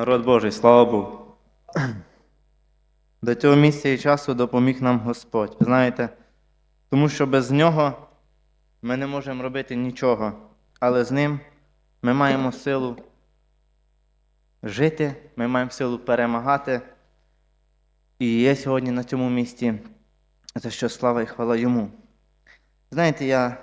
Народ Божий, слава Богу. До цього місця і часу допоміг нам Господь. Знаєте, тому що без нього ми не можемо робити нічого, але з ним ми маємо силу жити, ми маємо силу перемагати. І є сьогодні на цьому місці, за що слава і хвала йому. Знаєте, я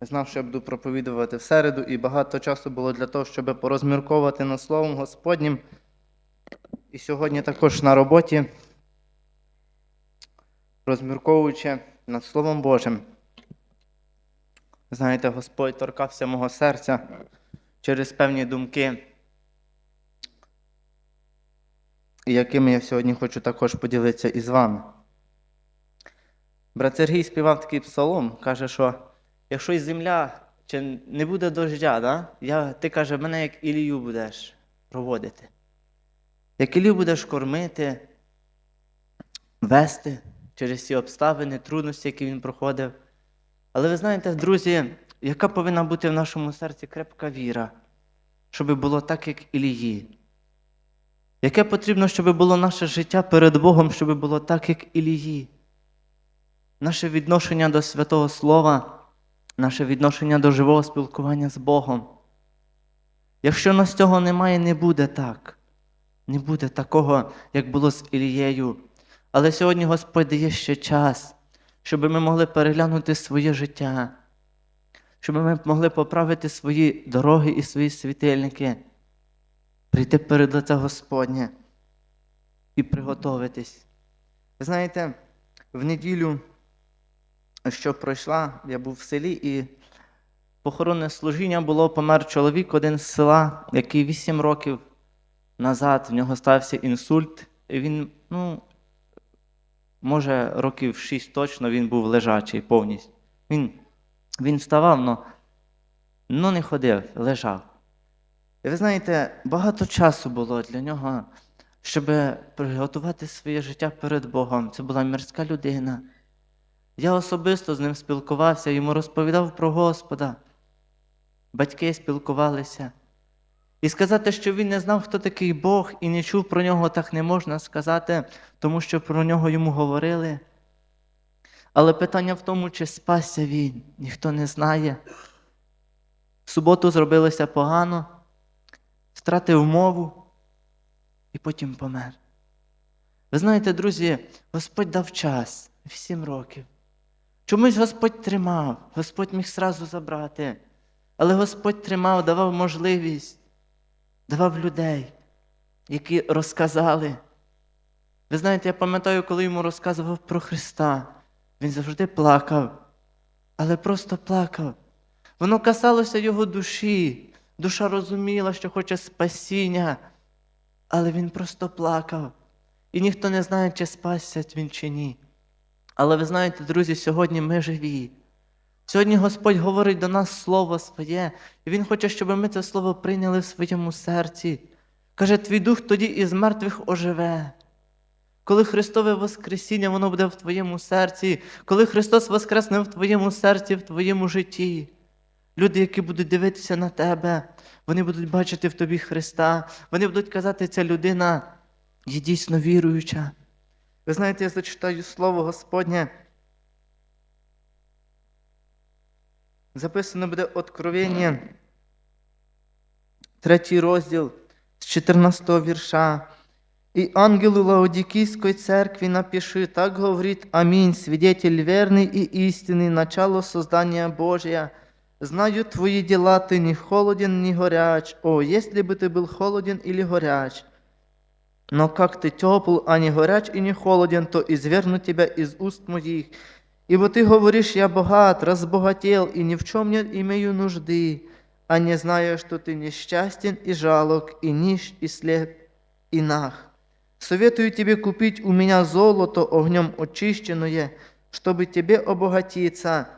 знав, що я буду проповідувати в середу, і багато часу було для того, щоб порозмірковувати над Словом Господнім. І сьогодні також на роботі, розмірковуючи над Словом Божим. Знаєте, Господь торкався мого серця через певні думки, якими я сьогодні хочу також поділитися із вами. Брат Сергій співав такий псалом, каже, що якщо і земля чи не буде дождя, да, я, ти каже, мене як Ілію будеш проводити. Як Ілію будеш кормити, вести через ці обставини, трудності, які він проходив. Але ви знаєте, друзі, яка повинна бути в нашому серці крепка віра, щоб було так, як Ілії? Яке потрібно, щоб було наше життя перед Богом, щоб було так, як Ілії? Наше відношення до Святого Слова, наше відношення до живого спілкування з Богом. Якщо нас цього немає, не буде так. Не буде такого, як було з Ілією. Але сьогодні Господь дає ще час, щоб ми могли переглянути своє життя, щоб ми могли поправити свої дороги і свої світильники, прийти перед лице Господнє і приготовитись. Ви знаєте, в неділю, що пройшла, я був в селі і похоронне служіння було помер чоловік один з села, який 8 років назад в нього стався інсульт. І він, ну, може, років 6 точно він був лежачий повністю. Він, він вставав, но, но не ходив, лежав. І ви знаєте, багато часу було для нього, щоб приготувати своє життя перед Богом. Це була мирська людина. Я особисто з ним спілкувався, йому розповідав про Господа. Батьки спілкувалися. І сказати, що він не знав, хто такий Бог, і не чув про нього, так не можна сказати, тому що про нього йому говорили. Але питання в тому, чи спасся він, ніхто не знає. В суботу зробилося погано, втратив мову і потім помер. Ви знаєте, друзі, Господь дав час, вісім років. Чомусь Господь тримав, Господь міг сразу забрати, але Господь тримав, давав можливість давав людей, які розказали. Ви знаєте, я пам'ятаю, коли йому розказував про Христа, він завжди плакав, але просто плакав. Воно касалося його душі. Душа розуміла, що хоче спасіння, але він просто плакав. І ніхто не знає, чи спасся він чи ні. Але ви знаєте, друзі, сьогодні ми живі. Сьогодні Господь говорить до нас Слово своє, і Він хоче, щоб ми це Слово прийняли в своєму серці. Каже, твій дух тоді із мертвих оживе. Коли Христове Воскресіння, воно буде в твоєму серці, коли Христос воскресне в твоєму серці, в твоєму житті. Люди, які будуть дивитися на тебе, вони будуть бачити в тобі Христа, вони будуть казати, ця людина є дійсно віруюча. Ви знаєте, я зачитаю Слово Господнє. Записано буде Откровення, третій розділ з 14 вірша. «И ангелу Лаодикийской церкви напиши, так говорит Аминь, свидетель верный и истинный, начало создания Божия. Знаю твои дела, ты не холоден, не горяч. О, если бы ты был холоден или горяч. Но как ты тепл, а не горяч и не холоден, то изверну тебя из уст моих. Ибо ты говоришь, я богат, разбогател, и ни в чем не имею нужды, а не знаю, что ты несчастен и жалок, и нищ, и слеп, и нах. Советую тебе купить у меня золото огнем очищенное, чтобы тебе обогатиться,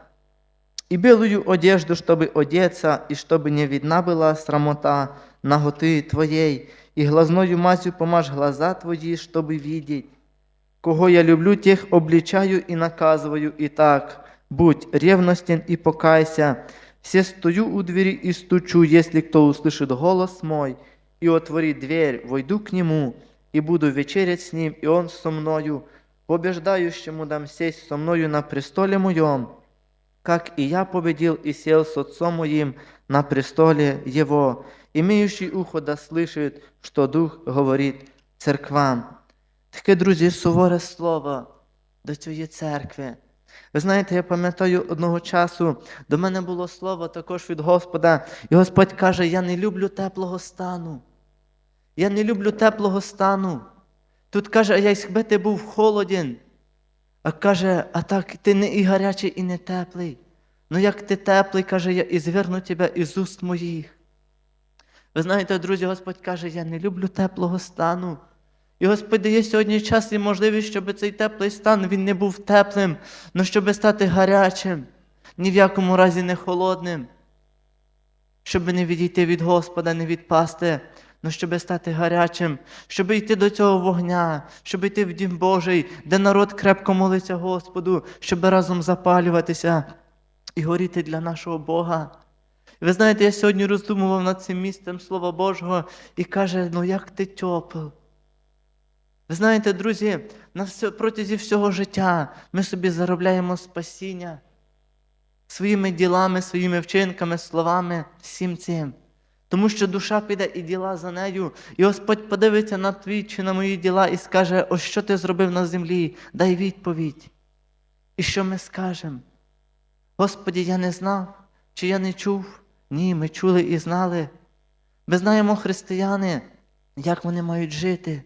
и белую одежду, чтобы одеться, и чтобы не видна была срамота наготы твоей, и глазною мазью помажь глаза твои, чтобы видеть. Кого я люблю, тех обличаю и наказываю. И так, будь ревностен и покайся. Все стою у двери и стучу, если кто услышит голос мой и отворит дверь, войду к нему, и буду вечерять с ним, и он со мною. Побеждающему дам сесть со мною на престоле моем, как и я победил и сел с отцом моим на престоле его. Имеющий ухо да слышит, что Дух говорить церквам. Таке, друзі, суворе слово до цієї церкви. Ви знаєте, я пам'ятаю одного часу, до мене було слово також від Господа, і Господь каже: Я не люблю теплого стану. Я не люблю теплого стану. Тут каже, а якби ти був холоден, а каже, а так ти не і гарячий, і не теплий. Ну як ти теплий, каже, я і зверну тебе із уст моїх. Ви знаєте, друзі, Господь каже, я не люблю теплого стану. І Господь дає сьогодні час і можливість, щоб цей теплий стан він не був теплим, але щоб стати гарячим, ні в якому разі не холодним, щоб не відійти від Господа, не відпасти, але щоб стати гарячим, щоб йти до цього вогня, щоб йти в Дім Божий, де народ крепко молиться Господу, щоб разом запалюватися і горіти для нашого Бога. І ви знаєте, я сьогодні роздумував над цим місцем Слова Божого і каже, ну як ти тепл. Ви знаєте, друзі, на протязі всього життя ми собі заробляємо спасіння своїми ділами, своїми вчинками, словами, всім цим. Тому що душа піде і діла за нею, і Господь подивиться на твої чи на мої діла і скаже, ось що ти зробив на землі, дай відповідь. І що ми скажемо? Господі, я не знав, чи я не чув? Ні, ми чули і знали. Ми знаємо християни, як вони мають жити.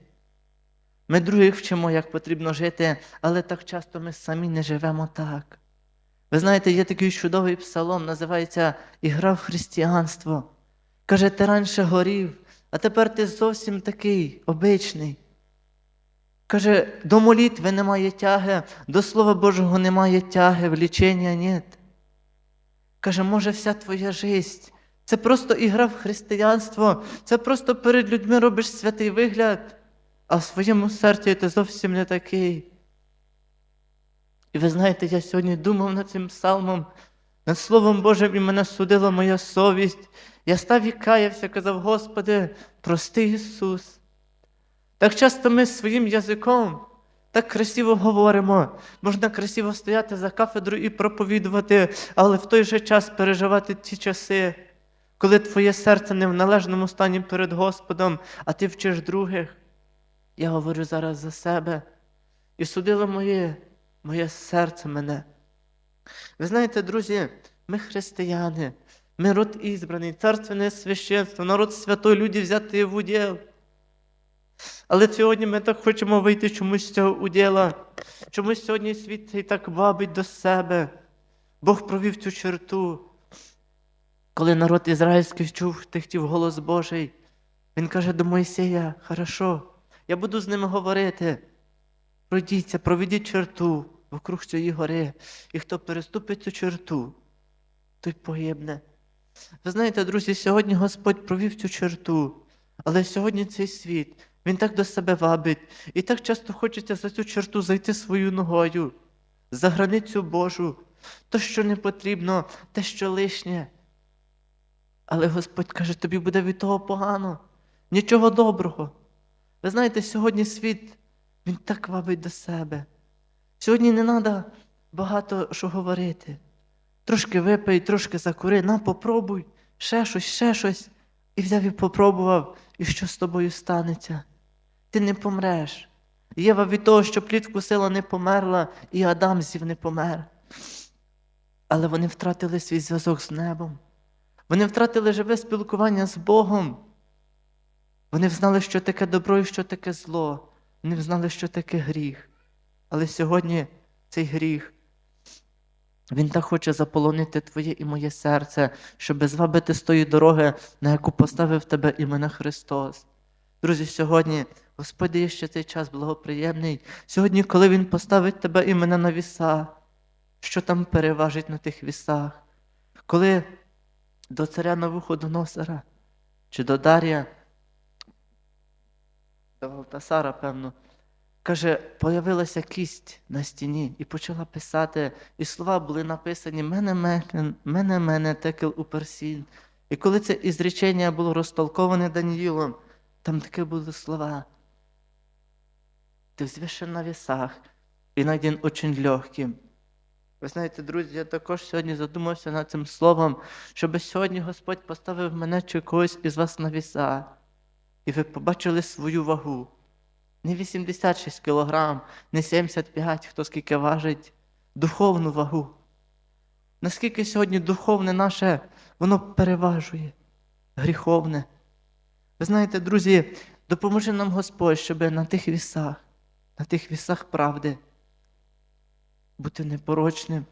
Ми других вчимо, як потрібно жити, але так часто ми самі не живемо так. Ви знаєте, є такий чудовий псалом, називається Ігра в християнство. Каже, ти раніше горів, а тепер ти зовсім такий обичний. Каже, до молитви немає тяги, до Слова Божого немає тяги, влічення нет. Каже, може, вся твоя життя це просто ігра в християнство, це просто перед людьми робиш святий вигляд, а в своєму серці ти зовсім не такий. І ви знаєте, я сьогодні думав над цим псалмом, над Словом Божим, і мене судила моя совість. Я став і каявся, казав, Господи, прости Ісус. Так часто ми своїм язиком так красиво говоримо. Можна красиво стояти за кафедрою і проповідувати, але в той же час переживати ті часи, коли твоє серце не в належному стані перед Господом, а ти вчиш других. Я говорю зараз за себе. І судило моє, моє серце мене. Ви знаєте, друзі, ми християни, ми род ізбраний, царственне священство, народ святой, люди взяти в уділ. Але сьогодні ми так хочемо вийти чомусь з цього уділа. Чомусь сьогодні світ і так вабить до себе. Бог провів цю черту. Коли народ ізраїльський чув, ти хотів голос Божий, він каже до Мойсея, хорошо, я буду з ними говорити. Пройдіться, проведіть черту вокруг цієї гори, і хто переступить цю черту, той погибне. Ви знаєте, друзі, сьогодні Господь провів цю черту, але сьогодні цей світ, він так до себе вабить, і так часто хочеться за цю черту зайти свою ногою, за границю Божу, то, що не потрібно, те, що лишнє. Але Господь каже, тобі буде від того погано, нічого доброго. Ви знаєте, сьогодні світ, він так вабить до себе. Сьогодні не треба багато що говорити. Трошки випий, трошки закури, на, попробуй, ще щось, ще щось. І взяв і попробував, і що з тобою станеться? Ти не помреш. Єва від того, що плід вкусила, не померла, і Адам зів не помер. Але вони втратили свій зв'язок з небом. Вони втратили живе спілкування з Богом. Вони взнали, що таке добро і що таке зло. Вони взнали, що таке гріх. Але сьогодні цей гріх, він так хоче заполонити твоє і моє серце, щоб звабити з тої дороги, на яку поставив тебе іменно Христос. Друзі, сьогодні Господь дає ще цей час благоприємний. Сьогодні, коли Він поставить тебе іменно на віса, що там переважить на тих вісах? Коли до царя Навуходоносора чи до Дар'я, до певно, каже, появилася кість на стіні і почала писати, і слова були написані мене, мене, мене, мене, текел у персін, І коли це ізречення було розтолковане Даніїлом, там таке були слова. Ти взвішен на вісах і найден очень легким. Ви знаєте, друзі, я також сьогодні задумався над цим словом, щоб сьогодні Господь поставив мене чи когось із вас на віса, і ви побачили свою вагу. Не 86 кілограм, не 75, хто скільки важить, духовну вагу. Наскільки сьогодні духовне наше, воно переважує, гріховне. Ви знаєте, друзі, допоможе нам Господь, щоб на тих вісах, на тих вісах правди бути непорочним,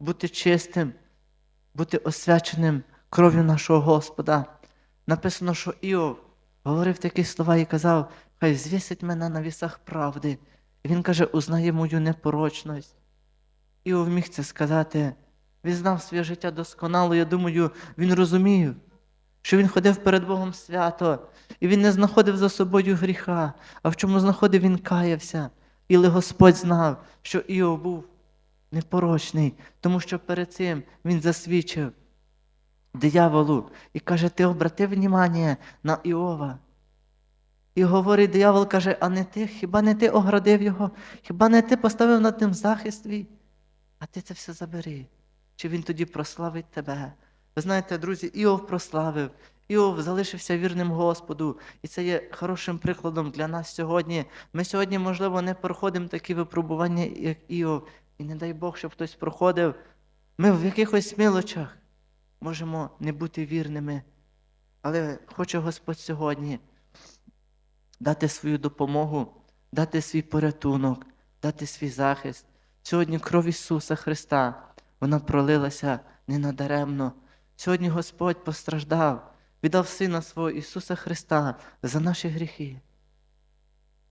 бути чистим, бути освяченим кров'ю нашого Господа. Написано, що Іов говорив такі слова і казав, хай звісить мене на вісах правди. І він каже, узнає мою непорочність. Іов міг це сказати. Він знав своє життя досконало. Я думаю, він розумів, що він ходив перед Богом свято, і він не знаходив за собою гріха, а в чому знаходив, він каявся. І Господь знав, що Іов був непорочний, тому що перед цим він засвідчив дияволу і каже: Ти обратив внимання на Іова. І говорить диявол, каже, а не ти, хіба не ти оградив його, хіба не ти поставив над ним захист твій? А ти це все забери. Чи він тоді прославить тебе? Ви знаєте, друзі, Іов прославив, Іов залишився вірним Господу, і це є хорошим прикладом для нас сьогодні. Ми сьогодні, можливо, не проходимо такі випробування, як Іов, і не дай Бог, щоб хтось проходив. Ми в якихось мілочах можемо не бути вірними, але хоче Господь сьогодні дати свою допомогу, дати свій порятунок, дати свій захист. Сьогодні кров Ісуса Христа, вона пролилася ненадаремно. Сьогодні Господь постраждав, віддав Сина свого Ісуса Христа за наші гріхи.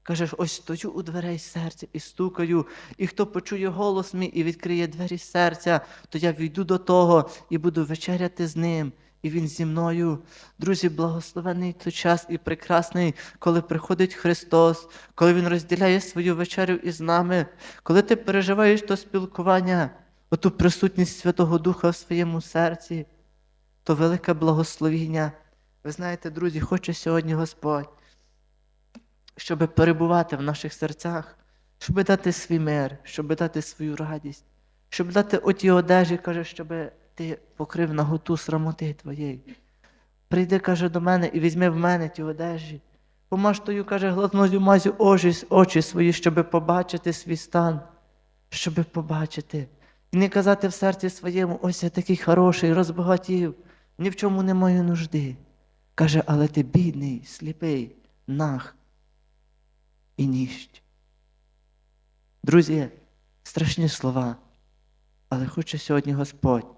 Каже, ось стою у дверей серця і стукаю, і хто почує голос мій і відкриє двері серця, то я війду до того і буду вечеряти з ним, і він зі мною. Друзі, благословений той час і прекрасний, коли приходить Христос, коли Він розділяє свою вечерю із нами, коли ти переживаєш то спілкування, оту присутність Святого Духа в своєму серці, то велике благословіння. Ви знаєте, друзі, хоче сьогодні Господь щоб перебувати в наших серцях, щоб дати свій мир, щоб дати свою радість, щоб дати оті одежі, каже, щоб ти покрив наготу срамоти твоєї. Прийди, каже, до мене і візьми в мене ті одежі. Помаж тою, каже, глазною мазю очі, очі свої, щоб побачити свій стан, щоб побачити. І не казати в серці своєму, ось я такий хороший, розбагатів, ні в чому не маю нужди. Каже, але ти бідний, сліпий, нах і ніщ. Друзі, страшні слова, але хоче сьогодні Господь,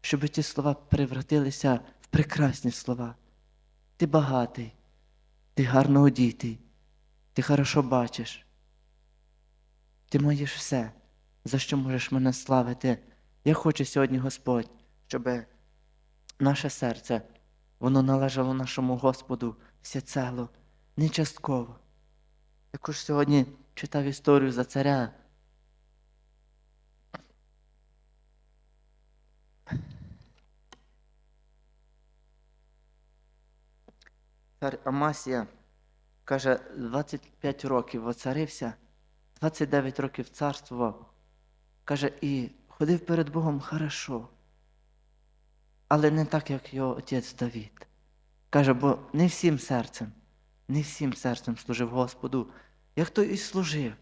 щоб ці слова превратилися в прекрасні слова. Ти багатий, ти гарно одітий, ти хорошо бачиш. Ти маєш все, за що можеш мене славити. Я хочу сьогодні, Господь, щоб наше серце, воно належало нашому Господу всецело, не частково. Також сьогодні читав історію за царя. Цар Амасія, каже, 25 років воцарився, 29 років царствував. Каже, і ходив перед Богом хорошо, але не так, як його отець Давід. Каже, бо не всім серцем не всім серцем служив Господу, як той і служив.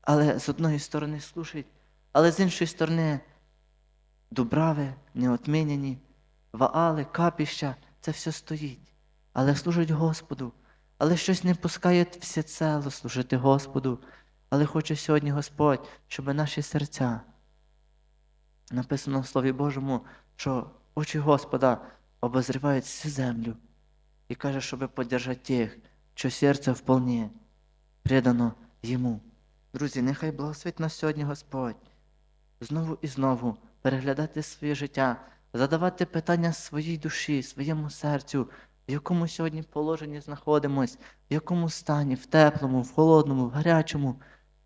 Але з одної сторони служить, але з іншої сторони дубрави, неотмінені, ваали, капіща це все стоїть. Але служить Господу, але щось не пускає всецело служити Господу. Але хоче сьогодні Господь, щоб наші серця. Написано в Слові Божому, що очі Господа обозрівають всю землю і каже, щоб поддержати тих, що серце вполне предано йому. Друзі, нехай благословить нас сьогодні Господь. Знову і знову переглядати своє життя, задавати питання своїй душі, своєму серцю, в якому сьогодні положенні знаходимось, в якому стані, в теплому, в холодному, в гарячому,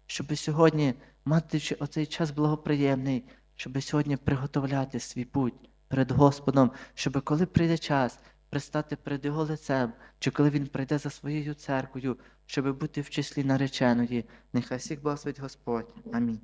щоб сьогодні, мати оцей час благоприємний, щоб сьогодні приготовляти свій путь перед Господом, щоб коли прийде час пристати перед Його лицем, чи коли Він прийде за своєю церквою, щоб бути в числі нареченої. Нехай всіх благословить Господь. Амінь.